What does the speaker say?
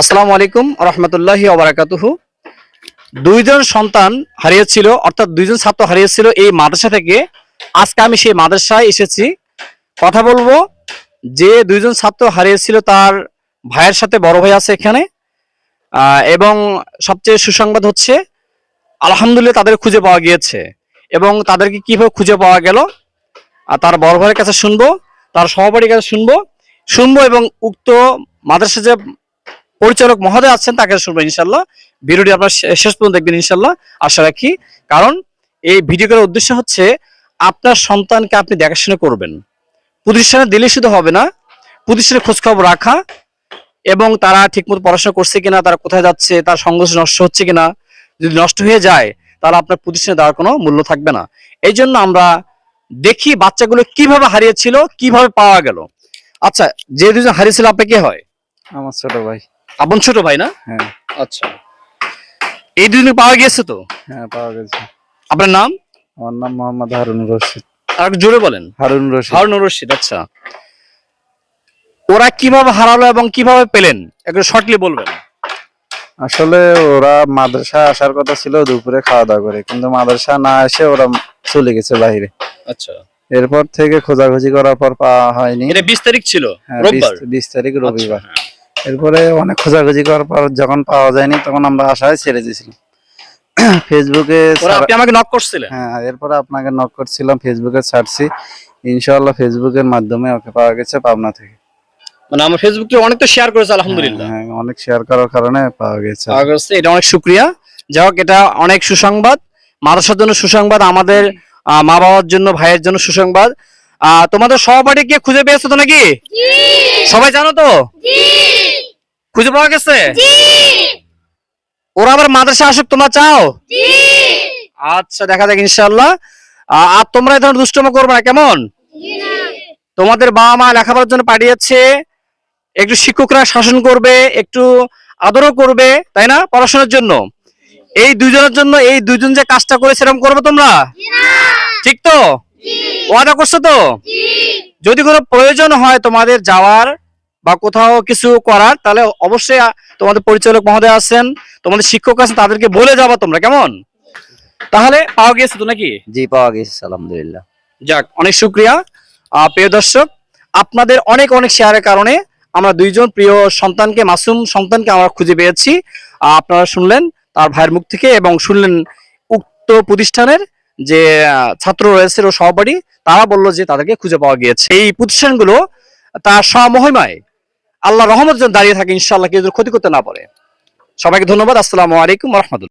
আসসালামু আলাইকুম রহমতুল্লাহি ওবরাকাতুহু দুইজন সন্তান হারিয়েছিল, অর্থাৎ দুইজন ছাত্র হারিয়েছিল এই মাদ্রাসা থেকে। আজকে আমি সেই মাদ্রাসায় এসেছি। কথা বলব যে দুইজন ছাত্র হারিয়েছিল তার ভাইয়ের সাথে বড় ভাই আছে এখানে। এবং সবচেয়ে সুসংবাদ হচ্ছে, আলহামদুলিল্লাহ তাদের খুঁজে পাওয়া গিয়েছে। এবং তাদেরকে কীভাবে খুঁজে পাওয়া গেল তার বড় ভাইয়ের কাছে শুনব, তার সহপাঠীর কাছে শুনব। শুনব এবং উক্ত মাদ্রাসা যে পরিচালক মহোদয় আছেন, তাকে শুনব ইনশাল্লাহ ভিডিওটি আপনার শেষ পর্যন্ত দেখবেন ইনশাল্লাহ আশা রাখি, কারণ এই ভিডিও করার উদ্দেশ্য হচ্ছে আপনার সন্তানকে আপনি দেখাশোনা করবেন। প্রতিষ্ঠানে দিলে শুধু হবে না, প্রতিষ্ঠানে খোঁজখবর রাখা এবং তারা ঠিকমতো পড়াশোনা করছে কিনা, তারা কোথায় যাচ্ছে, তার সংঘর্ষ নষ্ট হচ্ছে কিনা, যদি নষ্ট হয়ে যায়, তাহলে আপনার প্রতিষ্ঠানে দেওয়ার কোনো মূল্য থাকবে না। এই জন্য আমরা দেখি বাচ্চাগুলো কীভাবে হারিয়েছিল, কীভাবে পাওয়া গেল। আচ্ছা যে দুজন হারিয়েছিল, আপনি কে হয়? আমার ছোট ভাই। আপন ছোট ভাই না? হ্যাঁ। আচ্ছা। এই দুদিনে পাওয়া গিয়েছে তো? হ্যাঁ পাওয়া গেছে। আপনার নাম? আমার নাম মোহাম্মদ হারুন রশিদ। আর জোরে বলেন। হারুন রশিদ। হারুন রশিদ আচ্ছা। ওরা কীভাবে হারালো এবং কীভাবে পেলেন? একটু শর্টলি বলবেন। আসলে ওরা মাদ্রাসা আসার কথা ছিল দুপুরে খাওয়া দাওয়া করে। কিন্তু মাদ্রাসা না এসে ওরা চলে গেছে বাইরে আচ্ছা। এরপর থেকে খোঁজাখুঁজি করার পর পাওয়া হয়নি। এটা বিশ তারিখ ছিল? হ্যাঁ, রোববার? বিশ- বিশ তারিখ রবিবার। আচ্ছা, হ্যাঁ। এরপরে অনেক খোঁজাখুঁজি করার পর যখন পাওয়া যায়নি তখন আমরা আশায় ছেড়ে দিয়েছিলাম। ফেসবুকে আপনি আমাকে নক করছিলেন হ্যাঁ এরপরে আপনাকে নক করছিলাম ফেসবুকে ছাড়ছি। ইনশাআল্লাহ ফেসবুকের মাধ্যমে ওকে পাওয়া গেছে পাবনা থেকে। মানে আমার ফেসবুকে অনেক তো শেয়ার করেছে আলহামদুলিল্লাহ। হ্যাঁ, হ্যাঁ, অনেক শেয়ার করার কারণে পাওয়া গেছে। পাওয়া গেছে এটা অনেক শুক্রিয়া। যাই হোক এটা অনেক সুসংবাদ। মাদ্রাসার জন্য সুসংবাদ আমাদের মা বাবার জন্য ভাইয়ের জন্য সুসংবাদ। আহ, তোমাদের সহপাঠী কে খুঁজে পেয়েছ তো নাকি? সবাই জানো তো? খুঁজে পাওয়া গেছে? ওরা আবার মাদ্রাসা আসুক তোমরা চাও? আচ্ছা দেখা যাক ইনশাল্লাহ আর তোমরা এই ধরনের দুষ্টম করবে না কেমন? তোমাদের বাবা মা লেখাপড়ার জন্য পাঠিয়েছে একটু শিক্ষকরা শাসন করবে একটু আদরও করবে তাই না? পড়াশোনার জন্য। এই দুজনের জন্য এই দুজন যে কাজটা করে সেরকম করবে তোমরা? ঠিক তো? ওয়াদা করছ তো? যদি কোনো প্রয়োজন হয় তোমাদের যাওয়ার বা কোথাও কিছু করার তাহলে অবশ্যই তোমাদের পরিচালক মহোদয় আছেন তোমাদের শিক্ষক আছেন তাদেরকে বলে যাবা তোমরা কেমন? তাহলে পাওয়া গিয়েছে তো নাকি? জি পাওয়া গেছে আলহামদুলিল্লাহ। যাক অনেক শুক্রিয়া। প্রিয় দর্শক আপনাদের অনেক অনেক শেয়ারের কারণে আমরা দুইজন প্রিয় সন্তানকে মাসুম সন্তানকে আমরা খুঁজে পেয়েছি। আপনারা শুনলেন তার ভাইয়ের মুখ থেকে এবং শুনলেন উক্ত প্রতিষ্ঠানের যে ছাত্র রয়েছে ও সহপাঠী তারা বলল যে তাদেরকে খুঁজে পাওয়া গিয়েছে। এই প্রতিষ্ঠানগুলো তার স্বমহিমায় আল্লাহ রহমত যেন দাঁড়িয়ে থাকে, ইনশাআল্লাহ, কেউ ক্ষতি করতে না পারে। সবাইকে ধন্যবাদ, আসসালামু আলাইকুম রহমতুল্লাহ।